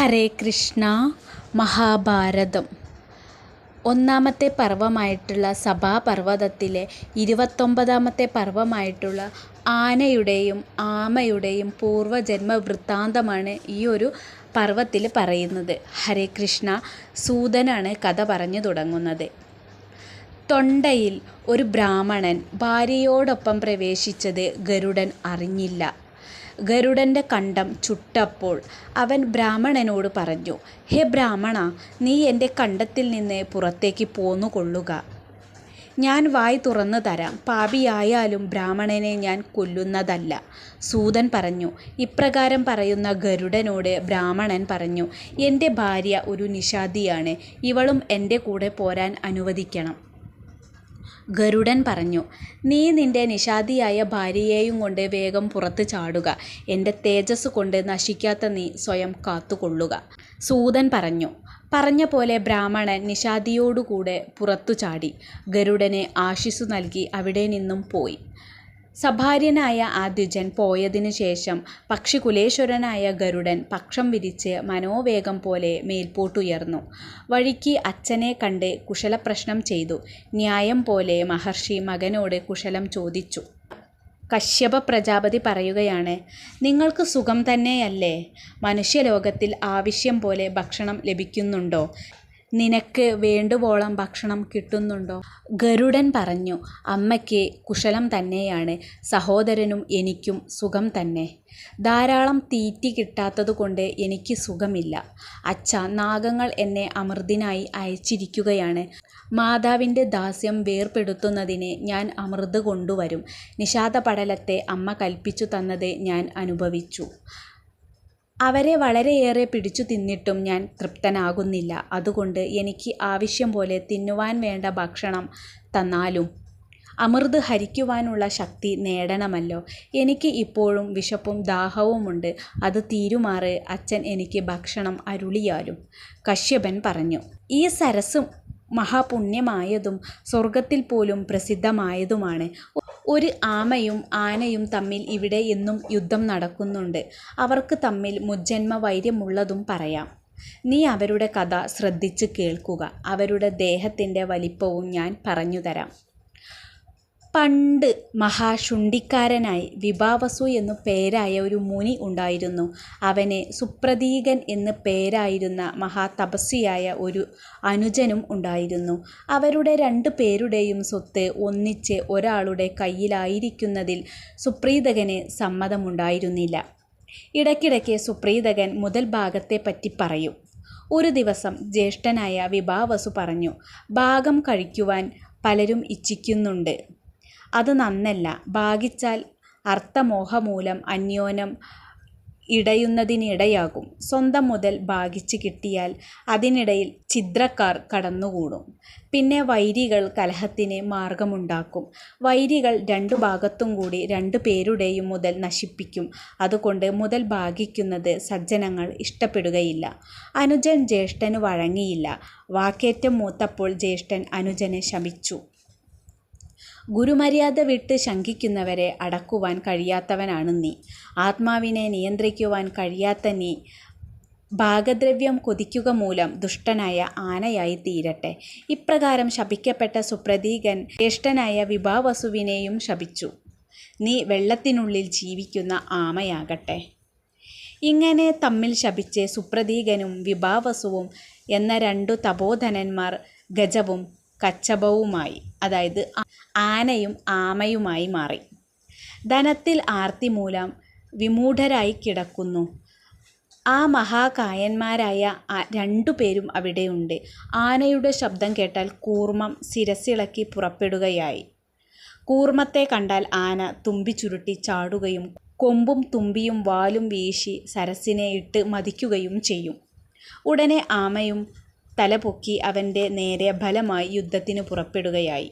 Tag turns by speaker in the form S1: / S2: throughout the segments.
S1: ഹരേ കൃഷ്ണ മഹാഭാരതം. ഒന്നാമത്തെ പർവമായിട്ടുള്ള സഭാപർവതത്തിലെ ഇരുപത്തൊമ്പതാമത്തെ പർവമായിട്ടുള്ള ആനയുടെയും ആമയുടെയും പൂർവജന്മ വൃത്താന്തമാണ് ഈ ഒരു പർവത്തിൽ പറയുന്നത്. ഹരേ കൃഷ്ണ സൂതനാണ് കഥ പറഞ്ഞു തുടങ്ങുന്നത്. തൊണ്ടയിൽ ഒരു ബ്രാഹ്മണൻ ഭാര്യയോടൊപ്പം പ്രവേശിച്ചത് ഗരുഡൻ അറിഞ്ഞില്ല. ഗരുഡന്റെ കണ്ടം ചുട്ടപ്പോൾ അവൻ ബ്രാഹ്മണനോട് പറഞ്ഞു ഹേ ബ്രാഹ്മണ നീ എന്റെ കണ്ടത്തിൽ നിന്ന് പുറത്തേക്ക് പോന്നു കൊള്ളുക ഞാൻ വായി തുറന്നു തരാം. പാപിയായാലും ബ്രാഹ്മണനെ ഞാൻ കൊല്ലുന്നതല്ല. സൂതൻ പറഞ്ഞു ഇപ്രകാരം പറയുന്ന ഗരുഡനോട് ബ്രാഹ്മണൻ പറഞ്ഞു എന്റെ ഭാര്യ ഒരു നിഷാദിയാണ്. ഇവളും എന്റെ കൂടെ പോരാൻ അനുവദിക്കണം. ഗരുഡൻ പറഞ്ഞു നീ നിന്റെ നിഷാദിയായ ഭാര്യയെയും കൊണ്ട് വേഗം പുറത്ത് ചാടുക. എന്റെ തേജസ് കൊണ്ട് നശിക്കാത്ത നീ സ്വയം കാത്തുകൊള്ളുക. സൂതൻ പറഞ്ഞു പറഞ്ഞ പോലെ ബ്രാഹ്മണൻ നിഷാദിയോടുകൂടെ പുറത്തു ചാടി. ഗരുഡനെ ആശിസു നൽകി അവിടെ നിന്നും പോയി. സഭാര്യനായ ആദ്യുജൻ പോയതിനു ശേഷം പക്ഷികുലേശ്വരനായ ഗരുഡൻ പക്ഷം വിരിച്ച് മനോവേഗം പോലെ മേൽപോട്ടുയർന്നു. വഴിക്ക് അച്ഛനെ കണ്ട് കുശലപ്രശ്നം ചെയ്തു. ന്യായം പോലെ മഹർഷി മകനോട് കുശലം ചോദിച്ചു. കശ്യപ പ്രജാപതി പറയുകയാണ് നിങ്ങൾക്ക് സുഖം തന്നെയല്ലേ? മനുഷ്യലോകത്തിൽ ആവശ്യം പോലെ ഭക്ഷണം ലഭിക്കുന്നുണ്ടോ? നിനക്ക് വേണ്ടുവോളം ഭക്ഷണം കിട്ടുന്നുണ്ടോ? ഗരുഡൻ പറഞ്ഞു അമ്മയ്ക്ക് കുശലം തന്നെയാണ് സഹോദരനും എനിക്കും സുഖം തന്നെ. ധാരാളം തീറ്റി കിട്ടാത്തതുകൊണ്ട് എനിക്ക് സുഖമില്ല. അച്ഛ നാഗങ്ങൾ എന്നെ അമൃതിനായി അയച്ചിരിക്കുകയാണ്. മാതാവിന്റെ ദാസ്യം വേർപെടുത്തുന്നതിന് ഞാൻ അമൃത് കൊണ്ടുവരും. നിഷാദപടലത്തെ അമ്മ കൽപ്പിച്ചു തന്നത് ഞാൻ അനുഭവിച്ചു. അവരെ വളരെയേറെ പിടിച്ചു തിന്നിട്ടും ഞാൻ തൃപ്തനാകുന്നില്ല. അതുകൊണ്ട് എനിക്ക് ആവശ്യം പോലെ തിന്നുവാൻ വേണ്ട ഭക്ഷണം തന്നാലും അമൃത് ഹരിക്കുവാനുള്ള ശക്തി നേടണമല്ലോ. എനിക്ക് ഇപ്പോഴും വിശപ്പും ദാഹവുമുണ്ട് അത് തീരുമാറ് അച്ഛൻ എനിക്ക് ഭക്ഷണം അരുളിയാലും. കശ്യപൻ പറഞ്ഞു ഈ സരസ് മഹാപുണ്യമായതും സ്വർഗത്തിൽ പോലും പ്രസിദ്ധമായതുമാണ്. ഒരു ആമയും ആനയും തമ്മിൽ ഇവിടെ എന്നും യുദ്ധം നടക്കുന്നുണ്ട്. അവർക്ക് തമ്മിൽ മുജ്ജന്മ വൈര്യമുള്ളതും പറയാം. നീ അവരുടെ കഥ ശ്രദ്ധിച്ച് കേൾക്കുക. അവരുടെ ദേഹത്തിന്റെ വലിപ്പവും ഞാൻ പറഞ്ഞുതരാം പണ്ട് മഹാശുണ്ഠിക്കാരനായി വിഭാവസു എന്നു പേരായ ഒരു മുനി ഉണ്ടായിരുന്നു. അവനെ സുപ്രതീകൻ എന്ന് പേരായിരുന്ന മഹാതപസ്വിയായ ഒരു അനുജനും ഉണ്ടായിരുന്നു. അവരുടെ രണ്ട് പേരുടെയും സ്വത്ത് ഒന്നിച്ച് ഒരാളുടെ കയ്യിലായിരിക്കുന്നതിൽ സുപ്രീതകന് സമ്മതമുണ്ടായിരുന്നില്ല. ഇടയ്ക്കിടയ്ക്ക് സുപ്രീതകൻ മുതൽ ഭാഗത്തെ പറ്റി പറയും. ഒരു ദിവസം ജ്യേഷ്ഠനായ വിഭാവസു പറഞ്ഞു ഭാഗം കഴിക്കുവാൻ പലരും ഇച്ഛിക്കുന്നുണ്ട്. അത് നന്നല്ല. ഭാഗിച്ചാൽ അർത്ഥമോഹമൂലം അന്യോന്യം ഇടയുന്നതിനിടയാകും. സ്വന്തം മുതൽ ഭാഗിച്ച് കിട്ടിയാൽ അതിനിടയിൽ ഛിദ്രക്കാർ കടന്നുകൂടും. പിന്നെ വൈരികൾ കലഹത്തിന് മാർഗമുണ്ടാക്കും. വൈരികൾ രണ്ടു ഭാഗത്തും കൂടി രണ്ടു പേരുടെയും മുതൽ നശിപ്പിക്കും. അതുകൊണ്ട് മുതൽ ഭാഗിക്കുന്നത് സജ്ജനങ്ങൾ ഇഷ്ടപ്പെടുകയില്ല. അനുജൻ ജ്യേഷ്ഠന് വഴങ്ങിയില്ല. വാക്കേറ്റം മൂത്തപ്പോൾ ജ്യേഷ്ഠൻ അനുജനെ ശപിച്ചു ഗുരുമര്യാദ വിട്ട് ശങ്കിക്കുന്നവരെ അടക്കുവാൻ കഴിയാത്തവനാണ് നീ. ആത്മാവിനെ നിയന്ത്രിക്കുവാൻ കഴിയാത്ത നീ ഭാഗദ്രവ്യം കൊതിക്കുക മൂലം ദുഷ്ടനായ ആനയായി തീരട്ടെ. ഇപ്രകാരം ശപിക്കപ്പെട്ട സുപ്രതീകൻ ജ്യേഷ്ഠനായ വിഭാവസുവിനെയും ശപിച്ചു. നീ വെള്ളത്തിനുള്ളിൽ ജീവിക്കുന്ന ആമയാകട്ടെ. ഇങ്ങനെ തമ്മിൽ ശപിച്ച് സുപ്രതീകനും വിഭാവസുവും എന്ന രണ്ടു തപോധനന്മാർ ഗജവും കച്ചപവുമായി അതായത് ആനയും ആമയുമായി മാറി. ധനത്തിൽ ആർത്തി മൂലം വിമൂഢരായി കിടക്കുന്നു. ആ മഹാകായന്മാരായ രണ്ടു പേരും അവിടെയുണ്ട്. ആനയുടെ ശബ്ദം കേട്ടാൽ കൂർമ്മം ശിരസിളക്കി പുറപ്പെടുകയായി. കൂർമ്മത്തെ കണ്ടാൽ ആന തുമ്പി ചുരുട്ടി ചാടുകയും കൊമ്പും തുമ്പിയും വാലും വീശി സരസിനെ ഇട്ട് മതിക്കുകയും ചെയ്യും. ഉടനെ ആമയും തലപൊക്കി അവന്റെ നേരെ ഫലമായി യുദ്ധത്തിന് പുറപ്പെടുകയായി.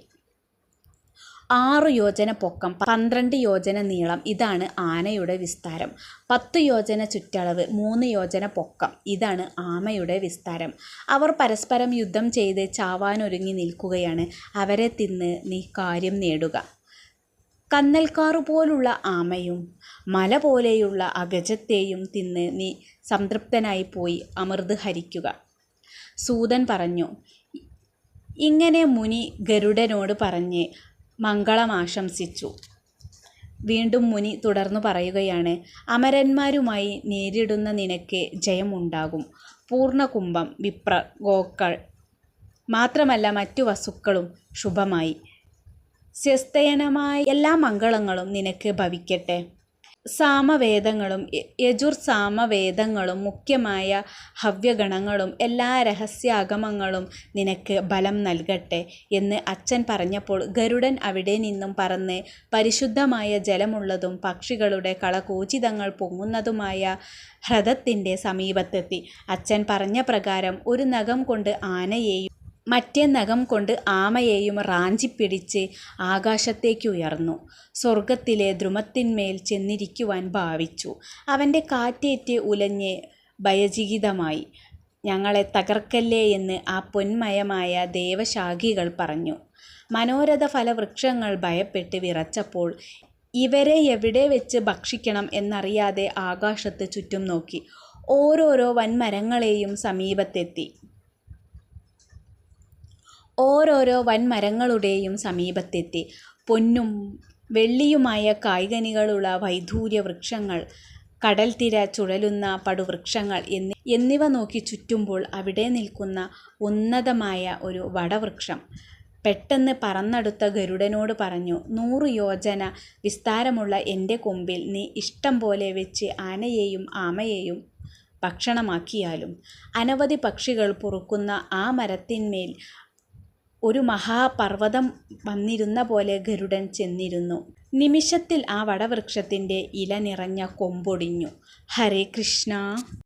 S1: ആറ് യോജന പൊക്കം പന്ത്രണ്ട് യോജന നീളം ഇതാണ് ആനയുടെ വിസ്താരം. പത്ത് യോജന ചുറ്റളവ് മൂന്ന് യോജന പൊക്കം ഇതാണ് ആമയുടെ വിസ്താരം. അവർ പരസ്പരം യുദ്ധം ചെയ്ത് ചാവാനൊരുങ്ങി നിൽക്കുകയാണ്. അവരെ തിന്ന് നീ കാര്യം നേടുക. കന്നൽക്കാറു പോലുള്ള ആമയും മല പോലെയുള്ള അഗജത്തെയും തിന്ന് നീ സംതൃപ്തനായി പോയി അമൃത് ഹരിക്കുക. സൂതൻ പറഞ്ഞു ഇങ്ങനെ മുനി ഗരുഡനോട് പറഞ്ഞ് മംഗളമാശംസിച്ചു വീണ്ടും മുനി തുടർന്നു പറയുകയാണ് അമരന്മാരുമായി നേരിടുന്ന നിനക്ക് ജയമുണ്ടാകും. പൂർണകുംഭം വിപ്ര ഗോക്കൾ മാത്രമല്ല മറ്റു വസ്തുക്കളും ശുഭമായി. സ്വസ്തയനമായ എല്ലാ മംഗളങ്ങളും നിനക്ക് ഭവിക്കട്ടെ. സാമവേദങ്ങളും യജുർ സാമവേദങ്ങളും മുഖ്യമായ ഹവ്യഗണങ്ങളും എല്ലാ രഹസ്യാഗമങ്ങളും നിനക്ക് ബലം നൽകട്ടെ എന്ന് അച്ഛൻ പറഞ്ഞപ്പോൾ ഗരുഡൻ അവിടെ നിന്നും പറന്ന് പരിശുദ്ധമായ ജലമുള്ളതും പക്ഷികളുടെ കളകൂചിതങ്ങൾ പൊങ്ങുന്നതുമായ ഹ്രദത്തിന്റെ സമീപത്തെത്തി. അച്ഛൻ പറഞ്ഞ പ്രകാരം ഒരു നഖം കൊണ്ട് ആനയെയും മറ്റേ നഖം കൊണ്ട് ആമയെയും റാഞ്ചിപ്പിടിച്ച് ആകാശത്തേക്ക് ഉയർന്നു സ്വർഗത്തിലെ ദ്രുമത്തിന്മേൽ ചെന്നിരിക്കുവാൻ ഭാവിച്ചു. അവന്റെ കാറ്റേറ്റ് ഉലഞ്ഞ് ഭയചികിതമായി. ഞങ്ങളെ തകർക്കല്ലേ എന്ന് ആ പൊന്മയമായ ദേവശാഖികൾ പറഞ്ഞു. മനോരഥ ഫലവൃക്ഷങ്ങൾ ഭയപ്പെട്ട് വിറച്ചപ്പോൾ ഇവരെ എവിടെ വെച്ച് ഭക്ഷിക്കണം എന്നറിയാതെ ആകാശത്ത് ചുറ്റും നോക്കി. ഓരോരോ വൻമരങ്ങളെയും സമീപത്തെത്തി. ഓരോരോ വൻമരങ്ങളുടെയും സമീപത്തെത്തി. പൊന്നും വെള്ളിയുമായ കായ്കനികളുള്ള വൈദൂര്യ വൃക്ഷങ്ങൾ കടൽത്തിര ചുഴലുന്ന പടുവൃക്ഷങ്ങൾ എന്നി എന്നിവ നോക്കി ചുറ്റുമ്പോൾ അവിടെ നിൽക്കുന്ന ഉന്നതമായ ഒരു വടവൃക്ഷം. പെട്ടെന്ന് പറന്നടുത്ത ഗരുഡനോട് പറഞ്ഞു നൂറ് യോജന വിസ്താരമുള്ള എന്റെ കൊമ്പിൽ നീ ഇഷ്ടം പോലെ വെച്ച് ആനയെയും ആമയെയും ഭക്ഷണമാക്കിയാലും അനവധി പക്ഷികൾ പൊറുക്കുന്ന ആ മരത്തിന്മേൽ ഒരു മഹാപർവതം വന്നിരുന്ന പോലെ ഗരുഡൻ ചെന്നിരുന്നു. നിമിഷത്തിൽ ആ വടവൃക്ഷത്തിന്റെ ഇല നിറഞ്ഞ കൊമ്പൊടിഞ്ഞു. ഹരേ കൃഷ്ണ.